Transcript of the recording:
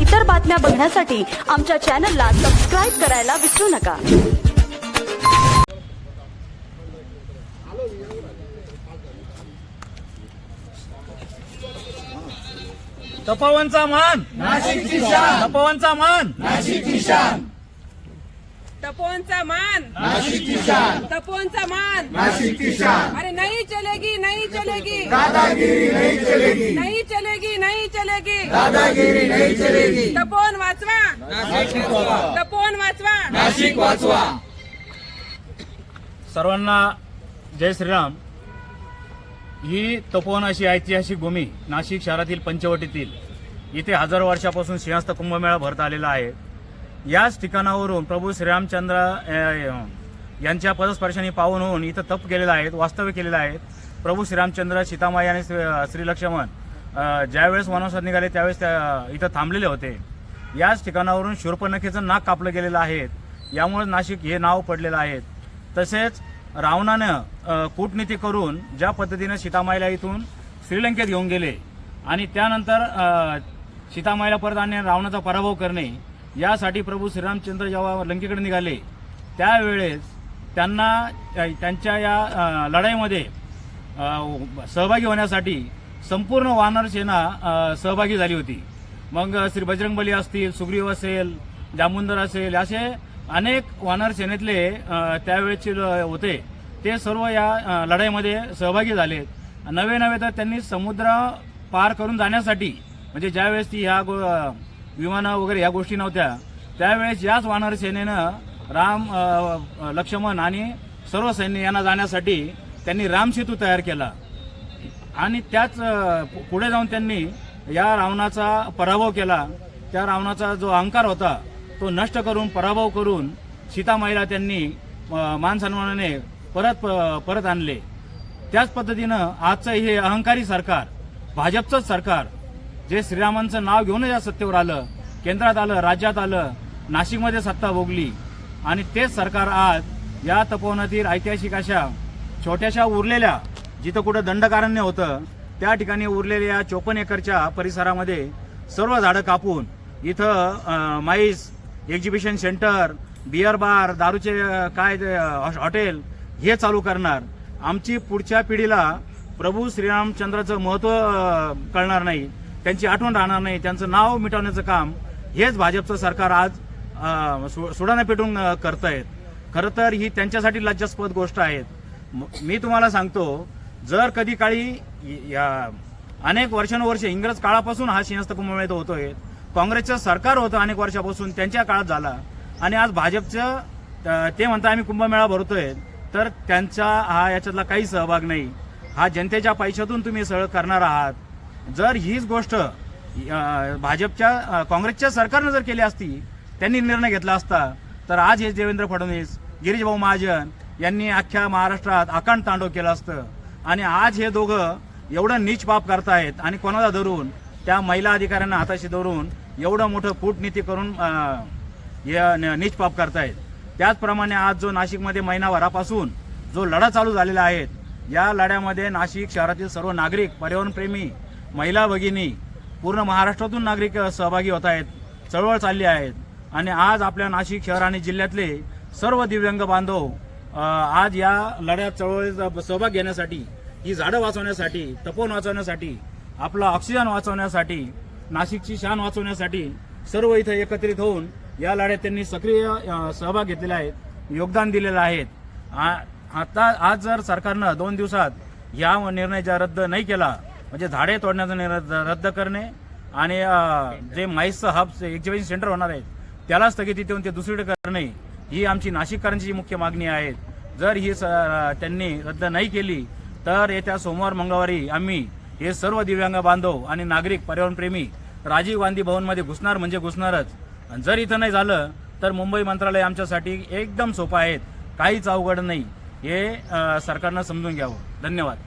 इतर बातम्या बघण्यासाठी आमच्या चॅनलला सबस्क्राईब करायला विसरू नका. तपोवनचा मान. तपोवनचा मान. तपोनचा मान. तपोनचा मान. अरे नहीं चलेगी नहीं चलेगी. दादागिरी नहीं चलेगी. नहीं चलेगी नहीं चलेगी. दादागिरी नहीं चलेगी. तपोन वाचवा. तपोन वाचवा. सर्वांना जय श्रीराम. ही तपोवन अशी ऐतिहासिक भूमी नाशिक शहरातील पंचवटीतील. इथे हजारो वर्षापासून सिंहस्थ कुंभमेळा भरत आलेला आहे. याच ठिकाणावरून प्रभू श्रीरामचंद्र यांच्या पदस्पर्शाने पावन होऊन इथं तप केलेलं आहेत वास्तव्य केलेलं आहे प्रभू श्रीरामचंद्र सीतामाई आणि श्री लक्ष्मण ज्यावेळेस वनवासात निघाले त्यावेळेस त्या इथं थांबलेले होते. याच ठिकाणावरून शूर्पणखेचं नाक कापलं गेलेलं आहे. यामुळे नाशिक हे नाव पडलेलं आहे. तसेच रावणानं कूटनीती करून ज्या पद्धतीनं सीतामाईला इथून श्रीलंकेत घेऊन गेले आणि त्यानंतर सीतामाईला परत आणणे रावणाचा पराभव करणे यासाठी प्रभू श्रीरामचंद्र जेव्हा लंकेकडे निघाले त्यावेळेस त्यांना त्यांच्या या लढाईमध्ये सहभागी होण्यासाठी संपूर्ण वानर सेना सहभागी झाली होती. मग श्री बजरंगबली असतील सुग्रीव असेल जामुंदर असेल असे अनेक वानर सेनेतले त्यावेळेचे होते. ते सर्व या लढाईमध्ये सहभागी झाले. नवे नवे तर त्यांनी समुद्र पार करून जाण्यासाठी म्हणजे ज्यावेळेस ती ह्या गो विमानं वगैरे या गोष्टी नव्हत्या. त्यावेळेस याच वानर सेनेनं राम लक्ष्मण आणि सर्व सैन्य यांना जाण्यासाठी त्यांनी रामसेतू तयार केला. आणि त्याच पुढे जाऊन त्यांनी या रावणाचा पराभव केला. त्या रावणाचा जो अहंकार होता तो नष्ट करून पराभव करून सीतामाईला त्यांनी मानसन्मानाने परत प- परत आणले. त्याच पद्धतीनं आजचं हे अहंकारी सरकार भाजपचंच सरकार जे श्रीरामांचं नाव घेऊनच या सत्तेवर आलं केंद्रात आलं राज्यात आलं नाशिकमध्ये सत्ता भोगली. आणि तेच सरकार आज या तपोवनातील ऐतिहासिक अशा छोट्याशा उरलेल्या जिथं कुठं दंडकारण्य होतं त्या ठिकाणी उरलेल्या चोपन्न एकरच्या परिसरामध्ये सर्व झाडं कापून इथं MICE exhibition centre beer bar दारूचे काय ते, हॉटेल हे चालू करणार. आमची पुढच्या पिढीला प्रभू श्रीरामचंद्राचं महत्त्व कळणार नाही. त्यांची आठवण राहणार नाही. त्यांचं नाव मिटवण्याचं काम हेच भाजपचं सरकार आज अं, सु- पेटून करत आहेत खरं तर ही त्यांच्यासाठी लज्जास्पद गोष्ट आहे. मी तुम्हाला सांगतो जर कधी काळी या अनेक वर्षानुवर्षे इंग्रज काळापासून हा सिंहस्थ कुंभमेळा होतोय. काँग्रेसचं सरकार होतं अनेक वर्षापासून त्यांच्या काळात झाला. आणि आज भाजपचं ते म्हणता आम्ही कुंभमेळा भरतोय तर त्यांचा हा याच्यातला काही सहभाग नाही. हा जनतेच्या पैशातून तुम्ही सगळं करणार आहात. जर हीच गोष्ट भाजपच्या काँग्रेसच्या सरकारनं जर केली असती त्यांनी निर्णय घेतला असता तर आज हे देवेंद्र फडणवीस गिरीशभाऊ महाजन यांनी अख्ख्या महाराष्ट्रात अकांड तांडव केलं असतं. आणि आज हे दोघं एवढं नीच पाप करतायत आणि कोणाला धरून त्या महिला अधिकाऱ्यांना हाताशी धरून एवढं मोठं कूटनीती करून हे न- नीच पाप करतायत. त्याचप्रमाणे आज जो नाशिकमध्ये महिनाभरापासून जो लढा चालू झालेला आहे या लढ्यामध्ये नाशिक शहरातील सर्व नागरिक पर्यावरणप्रेमी महिला भगिनी पूर्ण महाराष्ट्रातून नागरिक सहभागी होत आहेत चळवळ चालली आहेत आणि आज आपल्या नाशिक शहर आणि जिल्ह्यातले सर्व दिव्यांग बांधव आज या लढ्यात चळवळीचा सहभाग घेण्यासाठी ही झाडं वाचवण्यासाठी तपोवन वाचवण्यासाठी आपला ऑक्सिजन वाचवण्यासाठी नाशिकची शान वाचवण्यासाठी सर्व इथं एकत्रित होऊन या लढ्यात त्यांनी सक्रिय सहभाग घेतलेला आहे योगदान दिलेलं आहे. आ- आता आज जर सरकारनं दोन दिवसात या निर्णय जर रद्द नाही केला म्हणजे झाडे तोडण्याचा निर्णय रद्द करणे आणि जे माईसचं हब एक्झिबिशन सेंटर होणार आहे त्याला स्थगिती देऊन ते दुसरीकडे करणे ही आमची नाशिककरांची मुख्य मागणी आहे. जर ही स- त्यांनी रद्द नाही केली तर येत्या सोमवार मंगळवारी आम्ही हे सर्व दिव्यांग बांधव आणि नागरिक पर्यावरणप्रेमी राजीव गांधी भवनमध्ये घुसणार म्हणजे घुसणारच. आणि जर इथं नाही झालं तर मुंबई मंत्रालय आमच्यासाठी एकदम सोपं आहे. काहीच अवघड नाही. हे सरकारनं समजून घ्यावं. धन्यवाद.